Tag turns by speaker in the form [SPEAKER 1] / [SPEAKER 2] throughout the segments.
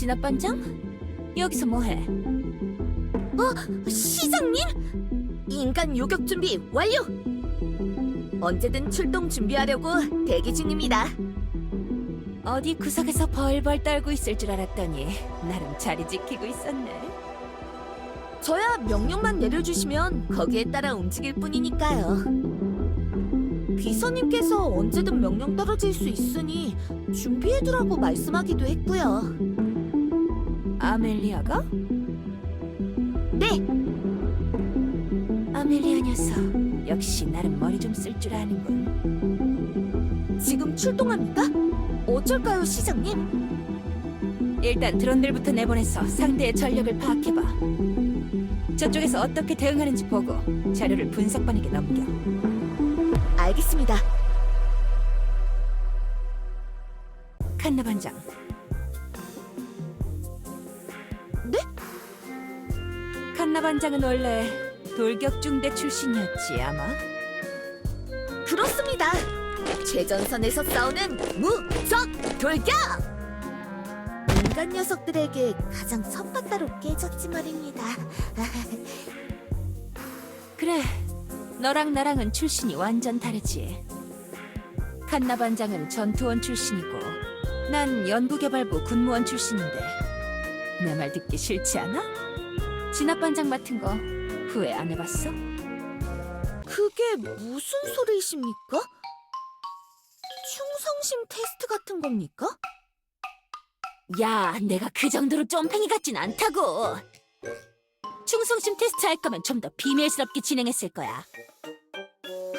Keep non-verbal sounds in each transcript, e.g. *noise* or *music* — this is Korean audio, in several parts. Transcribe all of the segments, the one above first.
[SPEAKER 1] 진압반장? 여기서 뭐해?
[SPEAKER 2] 시장님? 인간 요격 준비 완료! 언제든 출동 준비하려고 대기 중입니다.
[SPEAKER 1] 어디 구석에서 벌벌 떨고 있을 줄 알았더니 나름 자리 지키고 있었네.
[SPEAKER 2] 저야 명령만 내려주시면 거기에 따라 움직일 뿐이니까요. 비서님께서 언제든 명령 떨어질 수 있으니 준비해두라고 말씀하기도 했고요.
[SPEAKER 1] 아멜리아가?
[SPEAKER 2] 네,
[SPEAKER 1] 아멜리아 녀석 역시 나름 머리 좀 쓸 줄 아는군.
[SPEAKER 2] 지금 출동합니까? 어쩔까요, 시장님?
[SPEAKER 1] 일단 드론들부터 내보내서 상대의 전력을 파악해봐. 저쪽에서 어떻게 대응하는지 보고 자료를 분석반에게 넘겨.
[SPEAKER 2] 알겠습니다.
[SPEAKER 1] 칸나 반장. 칸나 반장은 원래 돌격중대 출신이었지 아마.
[SPEAKER 2] 그렇습니다. 최전선에서 싸우는 무적 돌격! 인간 녀석들에게 가장 선바다로 깨졌지 말입니다. *laughs*
[SPEAKER 1] 그래, 너랑 나랑은 출신이 완전 다르지. 칸나 반장은 전투원 출신이고, 난 연구개발부 군무원 출신인데, 내 말 듣기 싫지 않아? 진압 반장 맡은 거 후회 안 해봤어?
[SPEAKER 2] 그게 무슨 소리이십니까? 충성심 테스트 같은 겁니까?
[SPEAKER 1] 야, 내가 그 정도로 쫌팽이 같진 않다고. 충성심 테스트 할 거면 좀 더 비밀스럽게 진행했을 거야.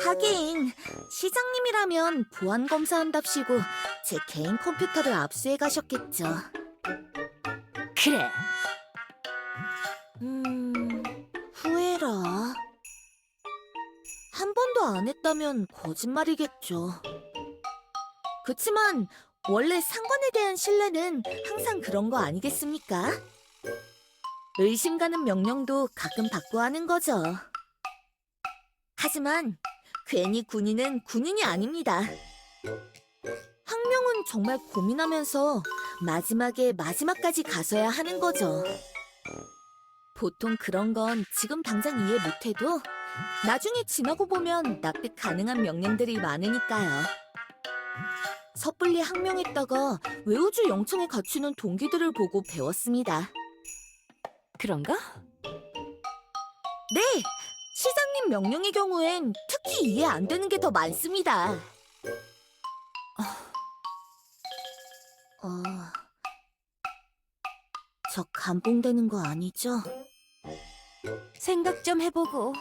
[SPEAKER 2] 하긴 시장님이라면 보안 검사한답시고 제 개인 컴퓨터를 압수해 가셨겠죠.
[SPEAKER 1] 그래,
[SPEAKER 2] 음, 후회라. 한 번도 안 했다면 거짓말이겠죠. 그치만 원래 상관에 대한 신뢰는 항상 그런 거 아니겠습니까? 의심 가는 명령도 가끔 받고 하는 거죠. 하지만 괜히 군인은 군인이 아닙니다. 항명은 정말 고민하면서 마지막에 마지막까지 가서야 하는 거죠. 보통 그런 건 지금 당장 이해 못해도 나중에 지나고 보면 납득 가능한 명령들이 많으니까요. 섣불리 항명했다가 외우주 영청에 갖추는 동기들을 보고 배웠습니다.
[SPEAKER 1] 그런가?
[SPEAKER 2] 네! 시장님 명령의 경우엔 특히 이해 안 되는 게 더 많습니다. 어... 저 감봉되는 거 아니죠?
[SPEAKER 1] 생각 좀 해보고.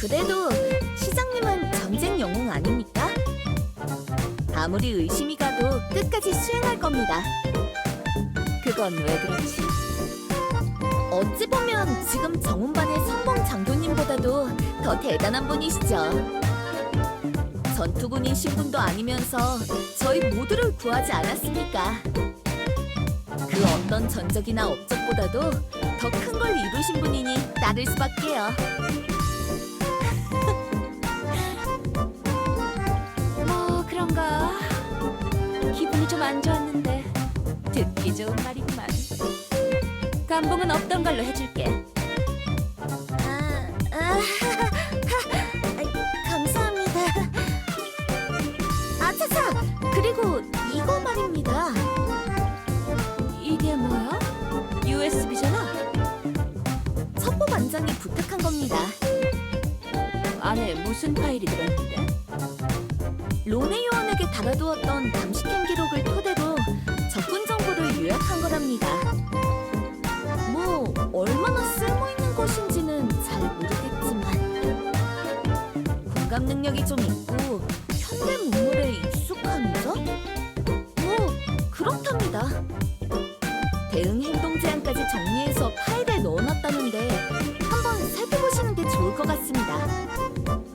[SPEAKER 2] 그래도 시장님은 전쟁 영웅 아닙니까? 아무리 의심이 가도 끝까지 수행할 겁니다.
[SPEAKER 1] 그건 왜 그렇지?
[SPEAKER 2] 어찌 보면 지금 정훈반의 선봉 장교님보다도 더 대단한 분이시죠. 전투군인 신분도 아니면서 저희 모두를 구하지 않았습니까? 그 어떤 전적이나 업적보다도 더 큰 걸 이루신 분이니 따를 수밖에요. *laughs*
[SPEAKER 1] 뭐 그런가. 기분이 좀 안 좋았는데 듣기 좋은 말이구만. 감봉은 없던 걸로 해줄게.
[SPEAKER 2] 겁니다.
[SPEAKER 1] 안에 무슨 파일이 들었는데?
[SPEAKER 2] 론의 요원에게 달아두었던 감식행 기록을 토대로 적군 정보를 요약한 거랍니다. 뭐 얼마나 쓸모 있는 것인지는 잘 모르겠지만 공감 능력이 좀 있고 현대 문물에 익숙한 점? 뭐 그렇답니다. 대응 행동 제한까지 정리해서 파일에 넣어놨다는데 한번 게 좋을 것 같습니다.